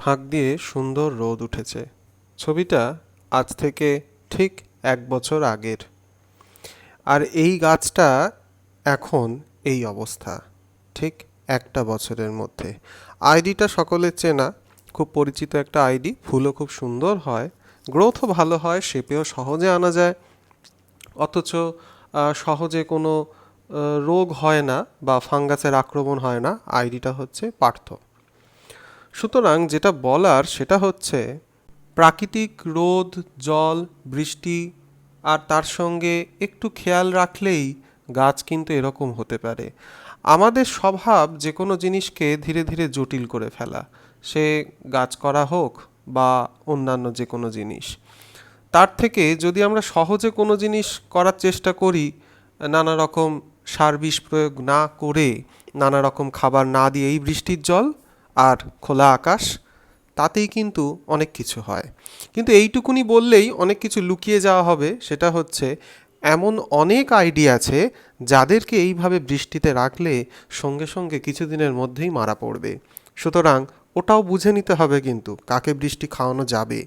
ফাঁক দিয়ে সুন্দর রোদ উঠেছে। ছবিটা আজ থেকে ঠিক এক বছর আগের। আর এই গাছটা এখন এই অবস্থা, ঠিক একটা বছরের মধ্যে। আইডিটা সকলের চেনা, খুব পরিচিত একটা আইডি, ফুলও খুব সুন্দর হয়, গ্রোথও ভালো হয়, শেপেও সহজে আনা যায়। অথচ সহজে কোনো রোগ হয় না বা ফাঙ্গাসের আক্রমণ হয় না, আইডিটা হচ্ছে পার্থ। সুতরাং যেটা বলার সেটা হচ্ছে, প্রাকৃতিক রোদ, জল, বৃষ্টি, আর তার সঙ্গে একটু খেয়াল রাখলেই গাছ কিন্তু এরকম হতে পারে। আমাদের স্বভাব যে কোনো জিনিসকে ধীরে ধীরে জটিল করে ফেলা, সে গাছ করা হোক বা অন্যান্য যে কোনো জিনিস। তার থেকে যদি আমরা সহজে কোনো জিনিস করার চেষ্টা করি, নানা রকম সার বিষ প্রয়োগ না করে, নানা রকম খাবার না দিয়ে এই বৃষ্টির জল আর খোলা আকাশ, তাতেই কিন্তু অনেক কিছু হয়। কিন্তু এইটুকুনি বললেই অনেক কিছু লুকিয়ে যাওয়া হবে, সেটা হচ্ছে এমন অনেক আইডিয়া আছে যাদেরকে এইভাবে বৃষ্টিতে রাখলে সঙ্গে সঙ্গে কিছুদিনের মধ্যেই মারা পড়বে। সুতরাং ওটাও বুঝে নিতে হবে কিন্তু কাকে বৃষ্টি খাওয়ানো যাবে।